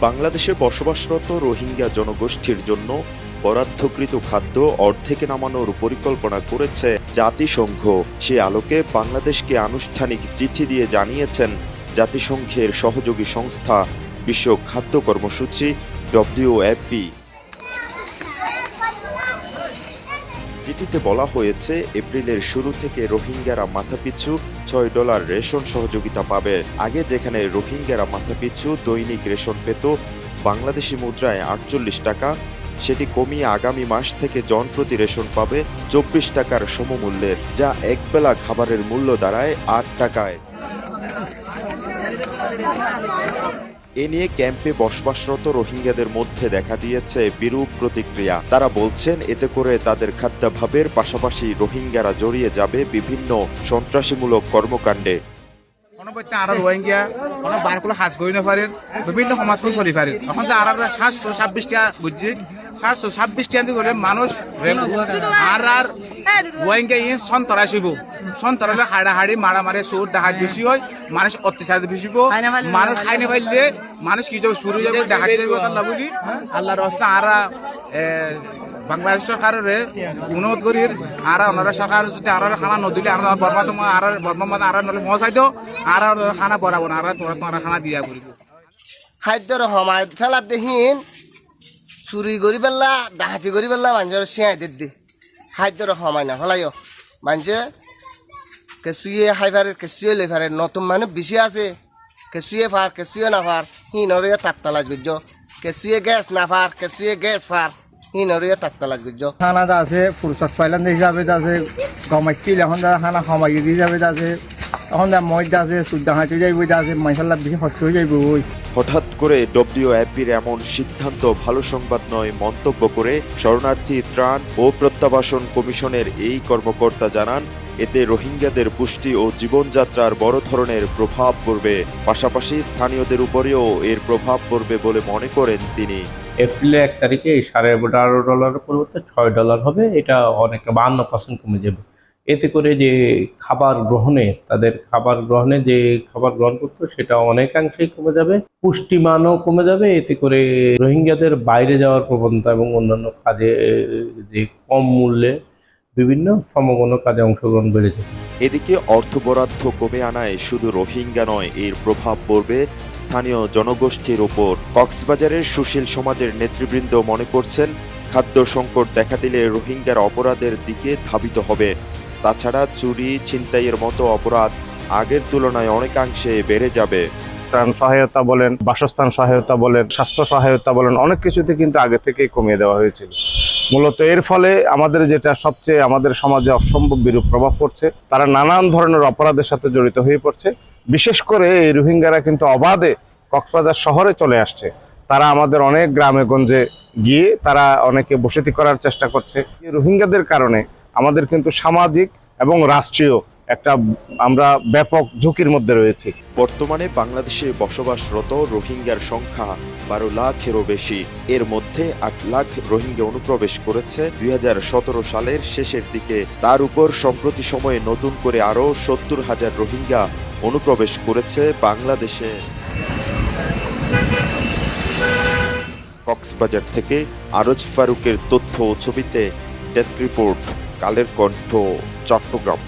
বাংলাদেশে বসবাসরত রোহিঙ্গা জনগোষ্ঠীর জন্য বরাদ্ধকৃত খাদ্য অর্ধেকে নামানোর পরিকল্পনা করেছে জাতিসংঘ। সে আলোকে বাংলাদেশকে আনুষ্ঠানিক চিঠি দিয়ে জানিয়েছেন জাতিসংঘের সহযোগী সংস্থা, বিশ্ব খাদ্য কর্মসূচি, ডব্লিউএফপি। চিঠিতে বলা হয়েছে, এপ্রিলের শুরু থেকে রোহিঙ্গারা মাথাপিছু ছয় ডলার রেশন সহযোগিতা পাবে। আগে যেখানে রোহিঙ্গারা মাথাপিছু দৈনিক রেশন পেত, বাংলাদেশি মুদ্রায় আটচল্লিশ টাকা, সেটি কমিয়ে আগামী মাস থেকে জনপ্রতি রেশন পাবে চব্বিশ টাকার সমমূল্যের, যা একবেলা খাবারের মূল্য দাঁড়ায় আট টাকায়। এ নিয়ে ক্যাম্পে বসবাসরত রোহিঙ্গাদের মধ্যে দেখা দিয়েছে বিরূপ প্রতিক্রিয়া। তারা বলছেন, এতে করে তাদের খাদ্যাভাবের পাশাপাশি রোহিঙ্গারা জড়িয়ে যাবে বিভিন্ন সন্ত্রাসীমূলক কর্মকাণ্ডে। আর বিভিন্ন সমাজখন চলি পারেন এখন যে আর সাতশো ছাব্বিশটা বুঝছি সাতশো ছাব্বিশটা করে মানুষ আর আর রোহিঙ্গা ইয়ে সন্তরাই শুইব। সন্তরালে হাড়াহাড়ি মারামারি চোর ডাহাত বেশি হয় মানুষ অত্যাচার বেশি হইব। মানুষ খাই না পাইলে মানুষ কি যাবে শুরু যাবে ডাহাত যাবে আল্লাহর রাস্তা আর বাংলাদেশ সরকারের অনুরোধ করি আর ওনারা সরকার যদি আর খানা নদিলে আর বর্মা তোমার আর বর্মা মাথা আর নলে মহাসাই দিও আর খানা বরাবো না আর তোরা তোমার খানা দিয়া করিব খাদ্যর সমাজ ফেলাত দেখিন চুরি কৰি পেলা ডাহাতি কৰি পেলা মানুহৰ চিঞাই দি দি। খাদ্যৰ সময় না ফেলাইও মানুহে কেঁচুৱে খাই পারে কেঁচুৱে লৈ পারে নতুন মানুহ বেছি আছে। কেঁচুৱে ফার কেঁচুৱে নাফার সি নরিয়ে তাত পেলাজ গুজ কেঁচুৱে গেছ নাফার কেঁচুৱে গেছ ফার সি নরিয়ে তাত পেলাজ গুজ খানা যা আছে ফুরসত পাইলাম হিসাবে যা আছে। গমাইছিল এখন যা, খানা সমাই হিসাবে যা আছে। এখন যা মজ যা আছে চুদ্দা হাঁচি যাইব যা আছে। মাইসাল্লা বেশি কষ্ট হয়ে যাইব ওই হঠাৎ করে ডব্লিউ ডব্লিউএফপির এমন সিদ্ধান্ত ভালো সংবাদ নয় মন্তব্য করে শরণার্থী ত্রাণ ও প্রত্যাবাসন কমিশনের এই কর্মকর্তা জানান, এতে রোহিঙ্গাদের পুষ্টি ও জীবনযাত্রার বড় ধরনের প্রভাব পড়বে। পাশাপাশি স্থানীয়দের উপরেও এর প্রভাব পড়বে বলে মনে করেন তিনি। এপ্রিলে এক তারিখে সাড়ে বারো ডলারের পরিবর্তে ছয় ডলার হবে, এটা অনেকটা বাহান্ন পার্সেন্ট কমে যাবে। এতে করে যে খাবার গ্রহণে, তাদের খাবার গ্রহণে যে খাবার গ্রহণ করতো সেটা অনেকাংশেই কমে যাবে। পুষ্টিমানও কমে যাবে। এতে করে রোহিঙ্গাদের বাইরে যাওয়ার প্রবণতা এবং অন্যান্য কাজে যে কম মূল্যে বিভিন্ন সমগণ কাজে অংশগ্রহণ বেড়ে যাবে। এদিকে অর্থ বরাদ্দ কমে আনায় শুধু রোহিঙ্গা নয়, এর প্রভাব পড়বে স্থানীয় জনগোষ্ঠীর ওপর। কক্সবাজারের সুশীল সমাজের নেতৃবৃন্দ মনে করছেন, খাদ্য সংকট দেখা দিলে রোহিঙ্গার অপরাধের দিকে ধাবিত হবে। তাছাড়া চুরি, ছিনতাইয়ের মতো অপরাধ আগের তুলনায় অনেকাংশে বেড়ে যাবে। ত্রাণ সহায়তা বলেন, বাসস্থান সহায়তা বলেন, স্বাস্থ্য সহায়তা বলেন, অনেক কিছুতে কিন্তু আগে থেকেই কমিয়ে দেওয়া হয়েছিল। মূলত এর ফলে আমাদের যেটা সবচেয়ে আমাদের সমাজে অসম্ভব বিরূপ প্রভাব পড়ছে, তারা নানান ধরনের অপরাধের সাথে জড়িত হয়ে পড়ছে। বিশেষ করে এই রোহিঙ্গারা কিন্তু অবাধে কক্সবাজার শহরে চলে আসছে। তারা আমাদের অনেক গ্রামে গঞ্জে গিয়ে তারা অনেকে বসতি করার চেষ্টা করছে। রোহিঙ্গাদের কারণে আমাদের কিন্তু সামাজিক এবং রাষ্ট্রীয় একটা, আমরা ব্যাপক ঝুঁকির মধ্যে রয়েছি। বর্তমানে বাংলাদেশে বসবাসরত রোহিঙ্গার সংখ্যা বারো লাখেরও বেশি। এর মধ্যে আট লাখ রোহিঙ্গা অনুপ্রবেশ করেছে দুই হাজার সতেরো সালের শেষের দিকে। তার উপর সম্প্রতি সময়ে নতুন করে আরও সত্তর হাজার রোহিঙ্গা অনুপ্রবেশ করেছে বাংলাদেশে। কক্সবাজার থেকে আরজ ফারুকের তথ্য ও ছবিতে ডেস্ক রিপোর্ট। কালের কণ্ঠ চট্টগ্রাম।